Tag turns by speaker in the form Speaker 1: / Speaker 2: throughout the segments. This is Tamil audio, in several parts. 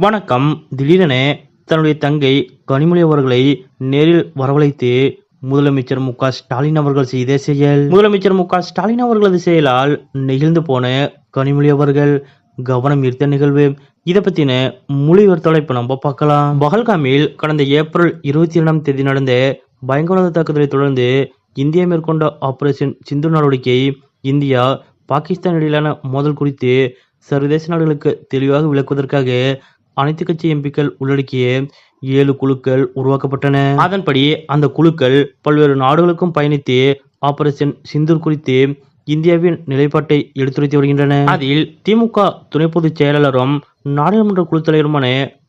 Speaker 1: வணக்கம். திடீரென தன்னுடைய தங்கை கனிமொழி அவர்களை நேரில் வரவழைத்து முதலமைச்சர் மு ஸ்டாலின் அவர்கள் செய்த செயல். முதலமைச்சர் மு ஸ்டாலின் அவர்களது செயலால் நெகிழ்ந்து போன கனிமொழி அவர்கள் கவனம் ஈர்த்த நிகழ்வு. இதை பத்தின முழுவர் தொலைப்பு நம்ம பார்க்கலாம். பஹல்காமில் கடந்த ஏப்ரல் இருபத்தி இரண்டாம் தேதி நடந்த பயங்கரவாத தாக்குதலை தொடர்ந்து இந்தியா மேற்கொண்ட ஆபரேஷன் சிந்து நடவடிக்கை இந்தியா பாகிஸ்தான் இடையிலான மோதல் குறித்து சர்வதேச நாடுகளுக்கு தெளிவாக விளக்குவதற்காக அனைத்து கட்சி எம்பிக்கள் உள்ளடக்கிய ஏழு குழுக்கள் உருவாக்கப்பட்டன. அதன்படி அந்த குழுக்கள் பல்வேறு நாடுகளுக்கும் பயணித்து ஆபரேஷன் சிந்தூர் குறித்து இந்தியாவின் நிலைப்பாட்டை எடுத்துரைத்து வருகின்றன. அதில் திமுக துணை பொதுச் செயலாளரும் நாடாளுமன்ற குழு தலைவருமான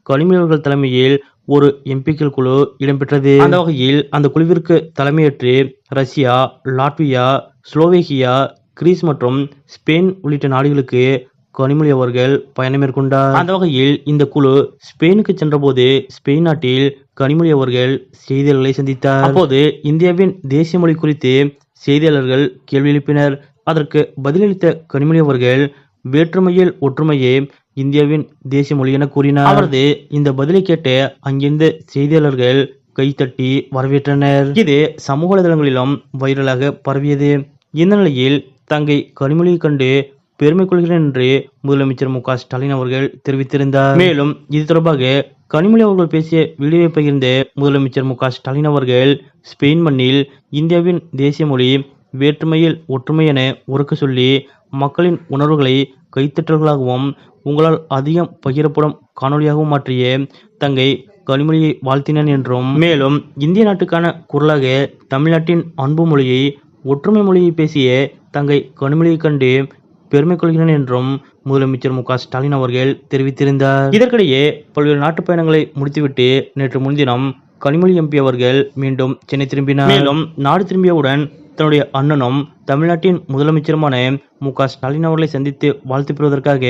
Speaker 1: கனிமொழி தலைமையில் ஒரு எம்பிக்கள் குழு இடம்பெற்றது. அந்த வகையில் அந்த குழுவிற்கு தலைமையேற்று ரஷ்யா லாட்வியா ஸ்லோவேகியா கிரீஸ் மற்றும் ஸ்பெயின் உள்ளிட்ட நாடுகளுக்கு கனிமொழி அவர்கள் பயணம் மேற்கொண்டார். அந்த வகையில் இந்த குழு ஸ்பெயினுக்கு சென்றபோது ஸ்பெயின் நாட்டில் கனிமொழி அவர்கள் செய்தியாளர்களை சந்தித்தார். அப்போது இந்தியாவின் தேசிய மொழி குறித்து செய்தியாளர்கள் கேள்வி எழுப்பினர். அதற்கு பதிலளித்த கனிமொழி அவர்கள் வேற்றுமையில் ஒற்றுமையே இந்தியாவின் தேசிய மொழி என கூறினார். அவரது இந்த பதிலை கேட்டு அங்கிருந்த செய்தியாளர்கள் கைத்தட்டி வரவேற்றனர். இது சமூக வலைதளங்களிலும் வைரலாக பரவியது. இந்த நிலையில் தங்கை கனிமொழியை கண்டு பெருமை கொள்கிறேன் என்று முதலமைச்சர் மு க ஸ்டாலின் அவர்கள் தெரிவித்திருந்தார். மேலும் இது தொடர்பாக கனிமொழி அவர்கள் பேசிய வீடியோவை பகிர்ந்த முதலமைச்சர் மு க ஸ்டாலின் அவர்கள் ஸ்பெயின் மண்ணில் இந்தியாவின் தேசிய மொழி வேற்றுமையில் ஒற்றுமை என உறக்க சொல்லி மக்களின் உணர்வுகளை கைத்தற்றல்களாகவும் உங்களால் அதிகம் பகிரப்படும் காணொலியாகவும் மாற்றிய தங்கை கனிமொழியை வாழ்த்தினேன் என்றும் மேலும் இந்திய நாட்டுக்கான குரலாக தமிழ்நாட்டின் அன்பு மொழியை ஒற்றுமை மொழியை பேசிய தங்கை கனிமொழியை கண்டு பெருமை கொள்கிறேன் என்றும் முதலமைச்சர் மு ஸ்டாலின் அவர்கள் தெரிவித்திருந்தார். இதற்கிடையே பல்வேறு நாட்டு பயணங்களை முடித்துவிட்டு நேற்று முன்தினம் கனிமொழி எம்பி அவர்கள் மீண்டும் சென்னை திரும்பினார். மேலும் நாடு திரும்பியவுடன் தன்னுடைய அண்ணனும் தமிழ்நாட்டின் முதலமைச்சருமான மு க ஸ்டாலின் அவர்களை சந்தித்து வாழ்த்து பெறுவதற்காக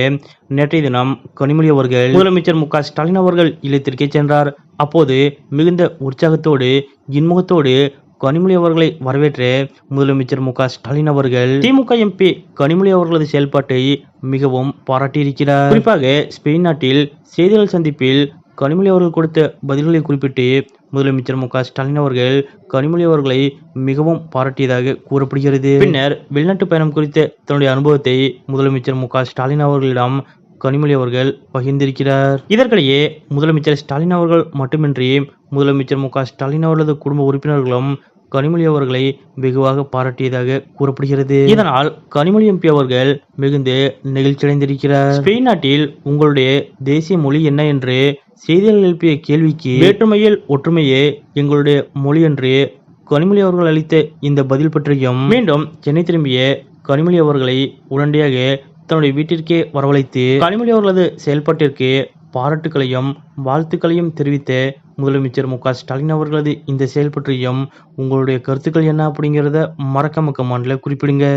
Speaker 1: நேற்றைய தினம் கனிமொழி அவர்கள் முதலமைச்சர் மு க ஸ்டாலின் அவர்கள் இல்லத்திற்கே சென்றார். அப்போது மிகுந்த உற்சாகத்தோடு இன்முகத்தோடு கனிமொழி அவர்களை வரவேற்று முதலமைச்சர் மு க ஸ்டாலின் அவர்கள் திமுக எம்பி கனிமொழி அவர்களது செயல்பாட்டை மிகவும் பாராட்டியிருக்கிறார். குறிப்பாக ஸ்பெயின் நாட்டில் செய்தியாளர் சந்திப்பில் கனிமொழி அவர்கள் கொடுத்த பதில்களை குறிப்பிட்டு முதலமைச்சர் மு க ஸ்டாலின் அவர்கள் கனிமொழி அவர்களை மிகவும் பாராட்டியதாக கூறப்படுகிறது. பின்னர் வெளிநாட்டு பயணம் குறித்த தன்னுடைய அனுபவத்தை முதலமைச்சர் மு க ஸ்டாலின் அவர்களிடம் கனிமொழி அவர்கள் பகிர்ந்திருக்கிறார். இதற்கிடையே முதலமைச்சர் ஸ்டாலின் அவர்கள் மட்டுமின்றி முதலமைச்சர் மு ஸ்டாலின் அவர்களது குடும்ப உறுப்பினர்களும் கனிமொழி அவர்களை வெகுவாக பாராட்டியதாக கூறப்படுகிறது. இதனால் கனிமொழி எம்பி அவர்கள் மிகுந்து நெகிழ்ச்சியடைந்திருக்கிறார். ஸ்பெயின் நாட்டில் உங்களுடைய தேசிய மொழி என்ன என்று செய்தியாளர் எழுப்பிய கேள்விக்கு வேற்றுமையில் ஒற்றுமையே எங்களுடைய மொழி என்று கனிமொழி அவர்கள் அளித்த இந்த பதில் பற்றியும் மீண்டும் சென்னை திரும்பிய கனிமொழி அவர்களை உடனடியாக தன்னுடைய வீட்டிற்கே வரவழைத்து கனிமொழி அவர்களது செயல்பாட்டிற்கு பாராட்டுகளையும் வாழ்த்துக்களையும் தெரிவித்த முதலமைச்சர் மு க ஸ்டாலின் அவர்களது இந்த செயல் பற்றியும் உங்களுடைய கருத்துக்கள் என்ன அப்படிங்கிறத மறக்காம கமெண்ட்ல குறிப்பிடுங்க.